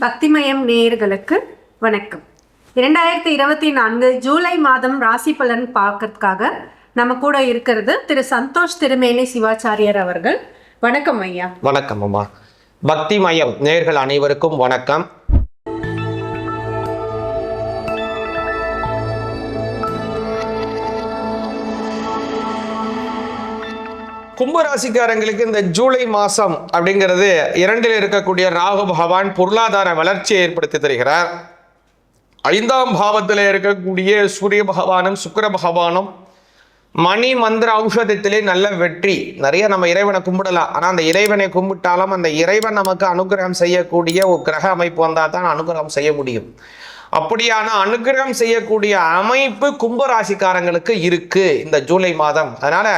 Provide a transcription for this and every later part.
பக்திமயம் நேயர்களுக்கு வணக்கம். இரண்டாயிரத்தி இருபத்தி நான்கு ஜூலை மாதம் ராசி பலன் பார்க்கறதுக்காக நம்ம கூட இருக்கிறது திரு சந்தோஷ் திருமேனி சிவாச்சாரியர் அவர்கள். வணக்கம் ஐயா. வணக்கம் அம்மா. பக்தி மயம் நேர்கள் அனைவருக்கும் வணக்கம். கும்பராசிக்காரங்களுக்கு இந்த ஜூலை மாதம் அப்படிங்கிறது இரண்டில் இருக்கக்கூடிய ராகு பகவான் பொருளாதார வளர்ச்சியை ஏற்படுத்தி தருகிறார். ஐந்தாம் பாவத்தில் இருக்கக்கூடிய சூரிய பகவானும் சுக்கிர பகவானும் மணி மந்திர ஔஷதத்திலே நல்ல வெற்றி. நிறைய நம்ம இறைவனை கும்பிடலாம். ஆனால் அந்த இறைவனை கும்பிட்டாலும் அந்த இறைவன் நமக்கு அனுகிரகம் செய்யக்கூடிய ஒரு கிரக அமைப்பு வந்தால் தான் அனுகிரகம் செய்ய முடியும். அப்படியான அனுகிரகம் செய்யக்கூடிய அமைப்பு கும்பராசிக்காரங்களுக்கு இருக்கு இந்த ஜூலை மாதம். அதனால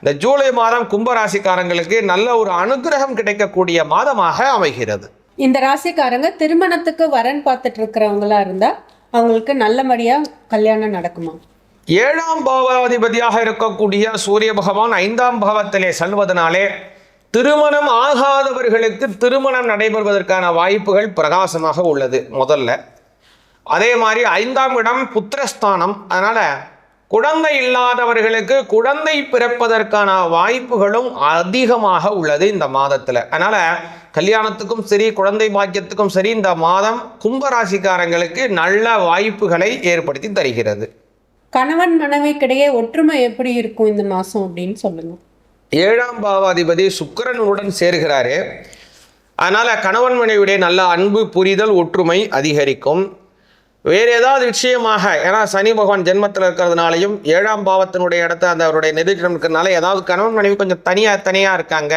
இந்த ஜூலை மாதம் கும்பராசிக்காரங்களுக்கு நல்ல ஒரு அனுகிரகம் கிடைக்கக்கூடிய மாதமாக அமைகிறது. இந்த ராசிக்காரங்க திருமணத்துக்கு வரன் பார்த்துட்டு இருக்கிறவங்களா இருந்தா அவங்களுக்கு நல்லபடியா கல்யாணம் நடக்குமா? ஏழாம் பாவாதிபதியாக இருக்கக்கூடிய சூரிய பகவான் ஐந்தாம் பாவத்திலே செல்வதனாலே திருமணம் ஆகாதவர்களுக்கு திருமணம் நடைபெறுவதற்கான வாய்ப்புகள் பிரகாசமாக உள்ளது. முதல்ல அதே மாதிரி ஐந்தாம் இடம் புத்திரஸ்தானம். அதனால குழந்தை இல்லாதவர்களுக்கு குழந்தை பிறப்பதற்கான வாய்ப்புகளும் அதிகமாக உள்ளது இந்த மாதத்துல. அதனால கல்யாணத்துக்கும் சரி குழந்தை பாக்கியத்துக்கும் சரி இந்த மாதம் கும்பராசிக்காரங்களுக்கு நல்ல வாய்ப்புகளை ஏற்படுத்தி தருகிறது. கணவன் மனைவிக்கிடையே ஒற்றுமை எப்படி இருக்கும் இந்த மாசம் அப்படின்னு சொல்லுங்க. ஏழாம் பாவாதிபதி சுக்கிரனுடன் சேர்கிறாரு. அதனால கணவன் மனைவியுடைய நல்ல அன்பு புரிதல் ஒற்றுமை அதிகரிக்கும். வேறு ஏதாவது விஷயமாக ஏன்னா சனி பகவான் ஜென்மத்தில் இருக்கிறதுனாலையும் ஏழாம் பாவத்தினுடைய இடத்த அந்த அவருடைய நெருக்கிடம் இருக்கிறதுனால ஏதாவது கணவன் மனைவி கொஞ்சம் தனியாக தனியாக இருக்காங்க.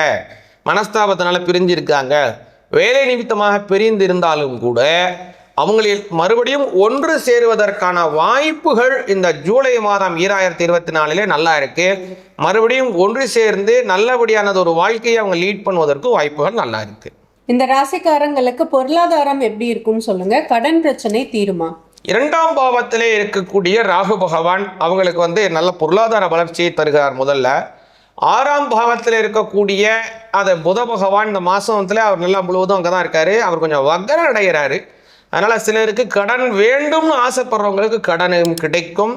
மனஸ்தாபத்தினால பிரிஞ்சு இருக்காங்க வேலை நிமித்தமாக பிரிந்து இருந்தாலும் கூட அவங்களில் மறுபடியும் ஒன்று சேருவதற்கான வாய்ப்புகள் இந்த ஜூலை மாதம் ஈராயிரத்தி இருபத்தி நாலுல நல்லா இருக்கு. மறுபடியும் ஒன்று சேர்ந்து நல்லபடியானது ஒரு வாழ்க்கையை அவங்க லீட் பண்ணுவதற்கு வாய்ப்புகள் நல்லா இருக்குது இந்த ராசிக்காரங்களுக்கு பொருளாதாரம் எப்படி இருக்கும்னு சொல்லுங்க. கடன் பிரச்சனை தீருமா? இரண்டாம் பாவத்திலே இருக்கக்கூடிய ராகு பகவான் அவங்களுக்கு வந்து நல்ல பொருளாதார வளர்ச்சியை தருகிறார் முதல்ல. ஆறாம் பாவத்தில் இருக்கக்கூடிய அந்த புத பகவான் இந்த மாதத்தில் அவர் நல்லா முழுவதும் அங்கே தான் இருக்காரு. அவர் கொஞ்சம் வக்கரம் அடைகிறாரு அதனால் சிலருக்கு கடன் வேண்டும்னு ஆசைப்படுறவங்களுக்கு கடனும் கிடைக்கும்.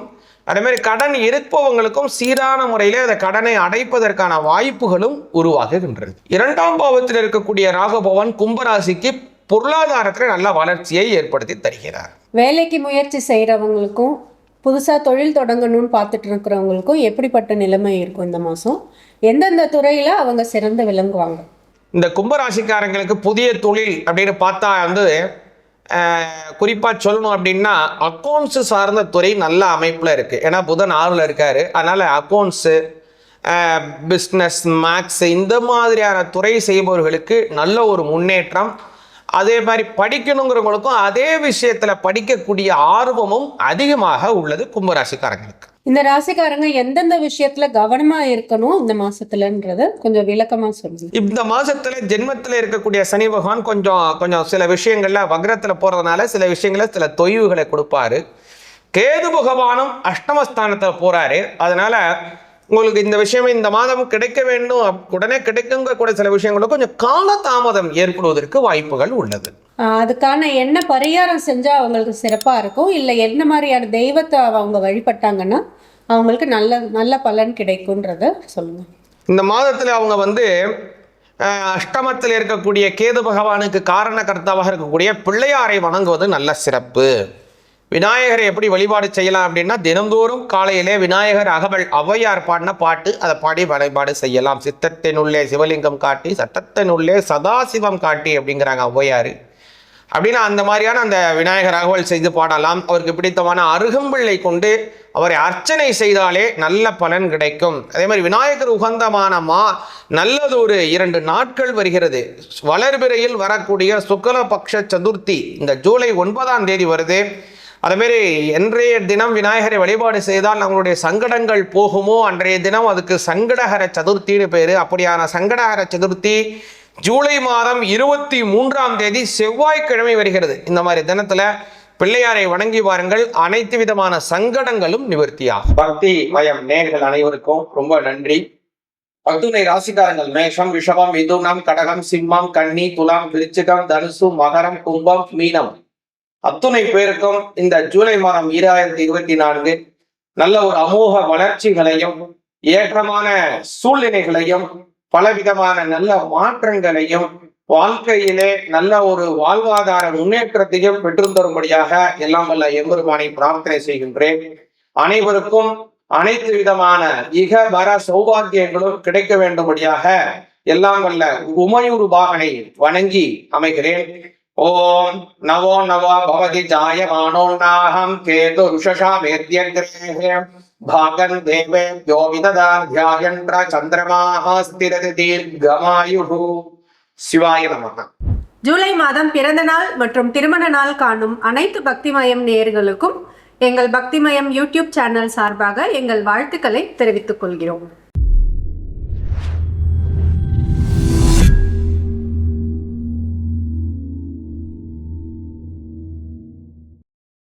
அதே மாதிரி கடன் இருப்பவங்களுக்கும் சீரான முறையில் அந்த கடனை அடைப்பதற்கான வாய்ப்புகளும் உருவாகுகின்றது. இரண்டாம் பாவத்தில் இருக்கக்கூடிய ராகபவன் கும்பராசிக்கு பொருளாதாரத்தில் நல்ல வளர்ச்சியை ஏற்படுத்தி தருகிறார். வேலைக்கு முயற்சி செய்கிறவங்களுக்கும் புதுசாக தொழில் தொடங்கணும்னு பார்த்துட்டு இருக்கிறவங்களுக்கும் எப்படிப்பட்ட நிலைமை இருக்கும் இந்த மாதம் எந்தெந்த துறையில் அவங்க சிறந்து விளங்குவாங்க? இந்த கும்பராசிக்காரங்களுக்கு புதிய தொழில் அப்படின்னு பார்த்தா வந்து குறிப்பாக சொல்லணும் அப்படின்னா அக்கௌண்ட்ஸு சார்ந்த துறை நல்ல அமைப்பில் இருக்குது ஏன்னா புதன் ஆறில் இருக்காரு. அதனால் அக்கௌண்ட்ஸு பிஸ்னஸ் மேக்ஸ் இந்த மாதிரியான துறை செய்பவர்களுக்கு நல்ல ஒரு முன்னேற்றம் அதே மாதிரி படிக்கணுங்கிறவங்களுக்கும் அதே விஷயத்தில் படிக்கக்கூடிய ஆர்வமும் அதிகமாக உள்ளது கும்பராசிக்காரங்களுக்கு. இந்த ராசிக்காரங்க எந்தெந்த விஷயத்துல கவனமா இருக்கணும் இந்த மாசத்துலன்றத கொஞ்சம் விளக்கமா சொல்லுங்க. இந்த மாசத்துல ஜென்மத்துல இருக்கக்கூடிய சனி பகவான் கொஞ்சம் கொஞ்சம் சில விஷயங்கள்ல வக்ரத்துல போறதுனால சில விஷயங்கள சில தொய்வுகளை கொடுப்பாரு. கேது பகவானும் அஷ்டமஸ்தானத்துல போறாரு. அதனால உங்களுக்கு இந்த விஷயம் இந்த மாதம் கிடைக்க வேண்டும் உடனே கிடைக்குங்க கூட சில விஷயங்களும் கொஞ்சம் காலதாமதம் ஏற்படுவதற்கு வாய்ப்புகள் உள்ளது. அதுக்கான என்ன பரிகாரம் செஞ்சா அவங்களுக்கு சிறப்பா இருக்கும்? இல்ல என்ன மாதிரியான தெய்வத்தை அவங்க வழிபட்டாங்கன்னா அவங்களுக்கு நல்ல நல்ல பலன் கிடைக்கும்ன்றத சொல்லுங்க. இந்த மாதத்தில் அவங்க வந்து அஷ்டமத்தில் இருக்கக்கூடிய கேது பகவானுக்கு காரணகர்த்தாவாக இருக்கக்கூடிய பிள்ளையாரை வணங்குவது நல்ல சிறப்பு. விநாயகரை எப்படி வழிபாடு செய்யலாம் அப்படின்னா தினந்தோறும் காலையிலே விநாயகர் அகவல் ஔவையார் பாடின பாட்டு அதை பாடி வழிபாடு செய்யலாம். சித்தத்தினுள்ளே சிவலிங்கம் காட்டி சட்டத்தினுள்ளே சதாசிவம் காட்டி அப்படிங்கிறாங்க ஔவையார். அப்படின்னா அந்த மாதிரியான அந்த விநாயகர் அகவல் செய்து பாடலாம். அவருக்கு பிடித்தமான அருகம்பிள்ளை கொண்டு அவரை அர்ச்சனை செய்தாலே நல்ல பலன் கிடைக்கும். அதே மாதிரி விநாயகர் உகந்தமான மா நல்லது ஒரு இரண்டு நாட்கள் வருகிறது. வளர்பிறையில் வரக்கூடிய சுக்லபக்ஷ சதுர்த்தி இந்த ஜூலை ஒன்பதாம் தேதி வருது. அதுமாரி இன்றைய தினம் விநாயகரை வழிபாடு செய்தால் நம்மளுடைய சங்கடங்கள் போகுமோ? அன்றைய தினம் அதுக்கு சங்கடகர சதுர்த்தின்னு பேர். அப்படியான சங்கடகர சதுர்த்தி ஜூலை மாதம் இருபத்தி மூன்றாம் தேதி செவ்வாய்க்கிழமை வருகிறது. இந்த மாதிரி தினத்துல பிள்ளையாரை வணங்கி வாருங்கள். அனைத்து விதமான சங்கடங்களும் நிவர்த்தியாகும். பக்தி மயம் நேர்கள் அனைவருக்கும் ரொம்ப நன்றி. பக்துனை ராசிக்காரங்கள் மேஷம் விஷமம் மிதுனம் கடகம் சிம்மம் கன்னி துலாம் விருச்சிகம் தனுசு மகரம் கும்பம் மீனம். அத்துணை பேருக்கும் இந்த ஜூலை மாதம் ஈராயிரத்தி இருபத்தி நான்கு நல்ல ஒரு அமோக வளர்ச்சிகளையும் ஏற்றமான சூழ்நிலைகளையும் பலவிதமான நல்ல மாற்றங்களையும் வாழ்க்கையிலே நல்ல ஒரு வாழ்வாதார முன்னேற்றத்தையும் பெற்று தரும்படியாக எல்லாம் வல்ல எம்பெருமானை பிரார்த்தனை செய்கின்றேன். அனைவருக்கும் அனைத்து விதமான இக வர சௌபாகியங்களும் கிடைக்க வேண்டும்படியாக எல்லாம் வல்ல உமையூர் பாகனை வணங்கி அமைகிறேன். ஓம் நவோ நவோ பவதி ஜாயமானோன்னாகம் கேது ருஷஷா வேத்யகிரே பாகன் தேவேभ्यो விததாத்யாயன்ற சந்திரமாக ஸ்திரதி சிவாய நமக ஜூலை மாதம் பிறந்த நாள் மற்றும் திருமண நாள் காணும் அனைத்து பக்திமயம் நேயர்களுக்கும் எங்கள் பக்திமயம் யூடியூப் சேனல் சார்பாக எங்கள் வாழ்த்துக்களை தெரிவித்துக் கொள்கிறோம்.